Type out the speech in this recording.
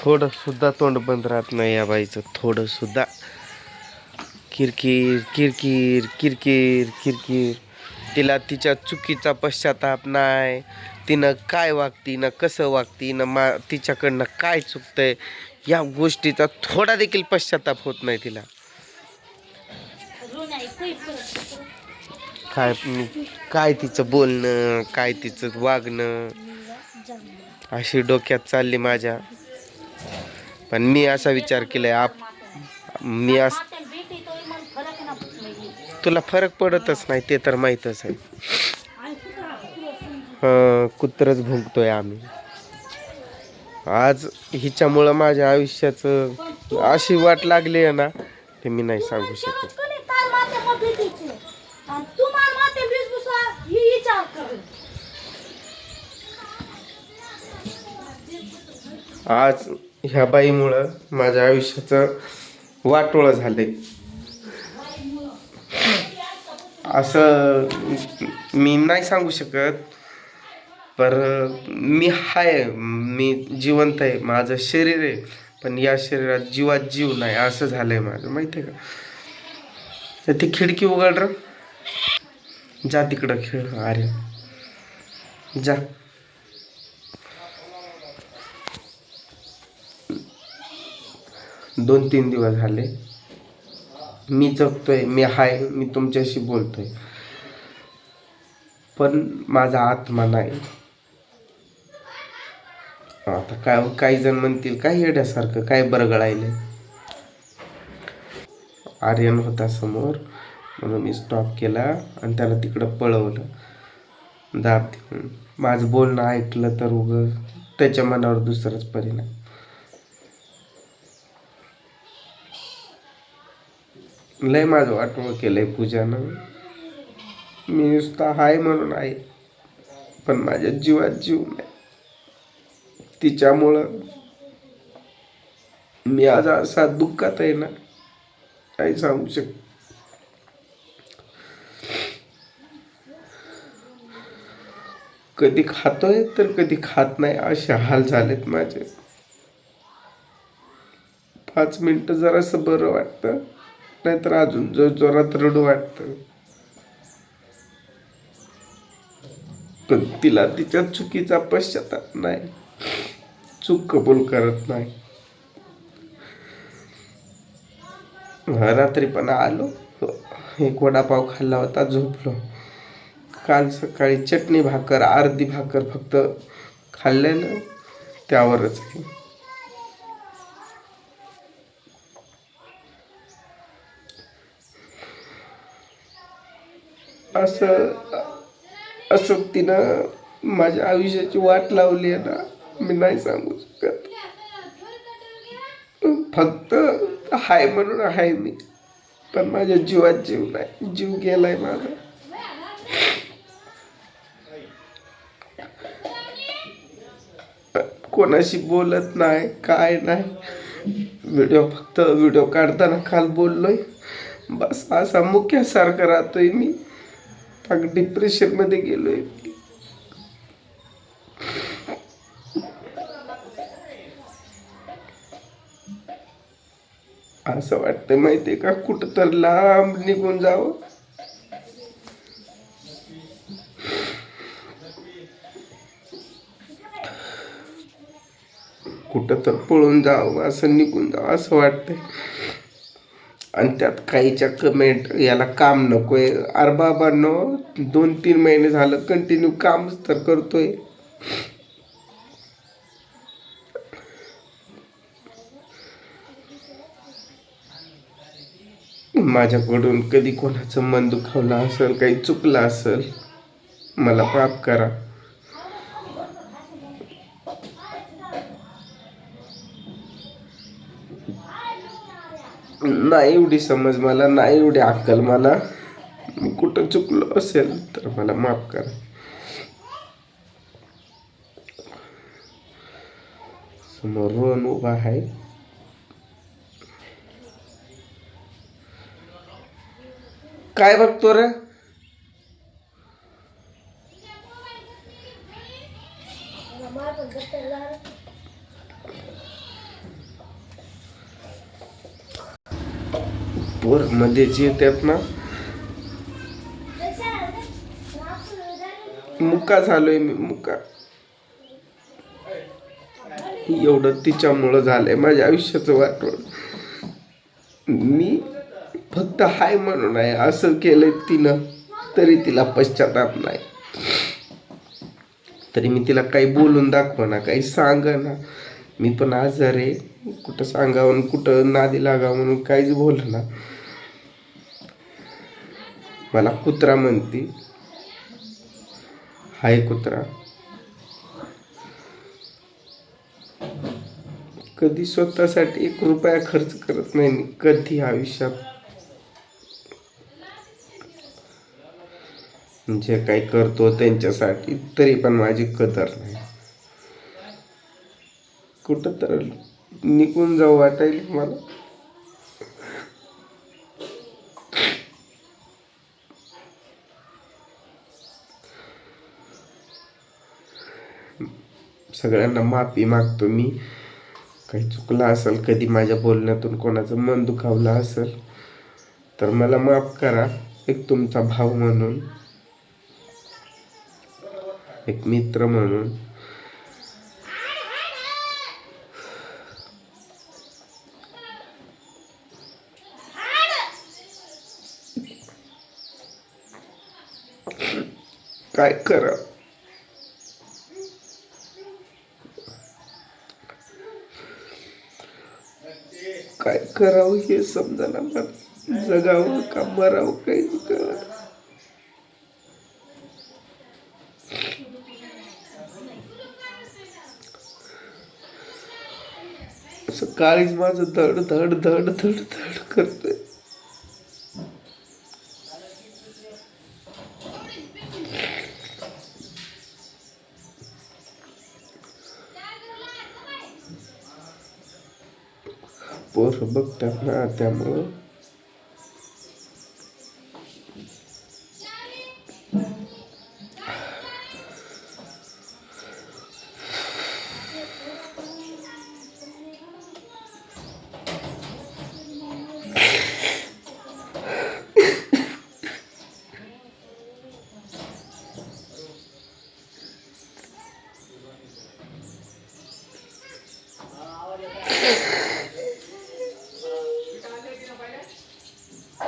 थोडंसुद्धा तोंड बंद राहत नाही या बाईचं. थोडंसुद्धा. किरकिर किरकिर किरकिर किरकिर. तिला तिच्या चुकीचा पश्चाताप नाही. तिनं काय वागती ना कसं वागती ना मा तिच्याकडनं काय चुकतंय या गोष्टीचा थोडा देखील पश्चाताप होत नाही तिला. काय काय तिचं बोलणं काय तिचं वागणं? अशी डोक्यात चालली माझ्या. पण मी असा विचार केलाय आप मी अस तुला फरक पडतच नाही ते तर माहीतच आहे. कुत्रच भुंकतोय आम्ही. आज हिच्यामुळं माझ्या आयुष्याचं अशी वाट लागली आहे ना ते मी नाही सांगू शकत. आज ह्या बाईमुळं माझ्या आयुष्याचं वाटोळं झालं आहे असं मी नाही सांगू शकत पर मी हाय मी जिवंत आहे माझं शरीर आहे पण या शरीरात जीवात जीव नाही असं झालं आहे माझं माहिती आहे का? तर ती खिडकी उघड र. जा तिकडं खेळ अरे जा. दोन तीन दिवस झाले. मी जगतोय मी हाय मी तुमच्याशी बोलतोय. पण माझा आत्मा नाही. आता काय काही जण म्हणतील काय येड्यासारखं काय बरगळायले? आर्यन होता समोर म्हणून मी स्टॉप केला आणि त्याला तिकडं पळवलं. दाब देऊन माझं बोलणं ऐकलं तर उग त्याच्या मनावर दुसराच परिणाम. लय माझं वाटोळ केलंय पूजानं. मी नुसता हाय म्हणून आहे. पण माझ्या जीवात जीव नाही. तिच्यामुळं मी आज असा दुःखात आहे ना काही सांगू शक कधी खातोय तर कधी खात नाही असे हाल झालेत माझे. पाच मिनटं जरासं बरं वाटतं. नाहीतर अजून. जो जोरात रडू वाटतं. पण तिला तिच्या चुकीचा पश्चाताप नाही. चूक कबूल करत नाही. रात्री पण आलो. एक वडापाव खाल्ला होता झोपलो. काल सकाळी चटणी भाकर अर्धी भाकर फक्त खाल्ल्यानं त्यावरच असं असं तिनं माझ्या आयुष्याची वाट लावली आहे ना मी नाही सांगू शकत. फक्त हाय म्हणून आहे मी पण माझ्या जीवात जीव नाही जीव गेलाय माझा. कोणाशी बोलत नाही काय नाही. व्हिडिओ फक्त व्हिडिओ काढताना काल बोललोय. बस असा मुख्यासारखा राहतोय मी. पाक डिप्रेशनमध्ये गेलोय. असं वाटतं माहितीये का? कुठं तर लांब निघून जावं. कुठं तर पळून जावं असं निघून जावं असं वाटतंय. आणि त्यात काहीच्या कमेंट याला काम नकोय. अरे बाबांनो दोन तीन महिने झालं कंटिन्यू कामच तर करतोय. माझ्याकडून कधी कोणाचं मन दुखावलं असेल काही चुकलं असेल मला माफ करा. नाही एवढी समज मला नाही एवढी अक्कल मला. कुठं चुकलो असेल तर मला माफ करा. समोर रोहन उभा आहे. काय बघतो रे? पोर मध्येच येतात ना मुका झालोय मी मुका एवढं तिच्यामुळं झालंय माझ्या आयुष्याचं वाटवण मी फक्त हाय म्हणून आहे असं केलंय तिनं तरी तिला पश्चाताप नाही. तरी मी तिला काही बोलून दाखवा ना काही सांगा ना मी पण आजार आहे कुठं सांगावं कुठं नादी लागावं म्हणून काहीच बोल ना. मला कुत्रा म्हणती. हाय कुत्रा. कधी स्वतःसाठी एक रुपया खर्च करत नाही मी कधी आयुष्यात. जे काही करतो त्यांच्यासाठी तरी पण माझी कदर नाही. कुठं तर निघून जाऊ वाटायला मला. सगळ्यांना माफी मागतो मी. काही चुकला असेल कधी माझ्या बोलण्यातून कोणाचं मन दुखावलं असेल तर मला माफ करा एक तुमचा भाव म्हणून एक मित्र म्हणून. काय करा. काय करावं हे समजायला मला जगावं का मरावं काही कळलं. असं काळीच माझं धड धड धड धड धड करतोय. पोरं बघतात ना त्यामुळं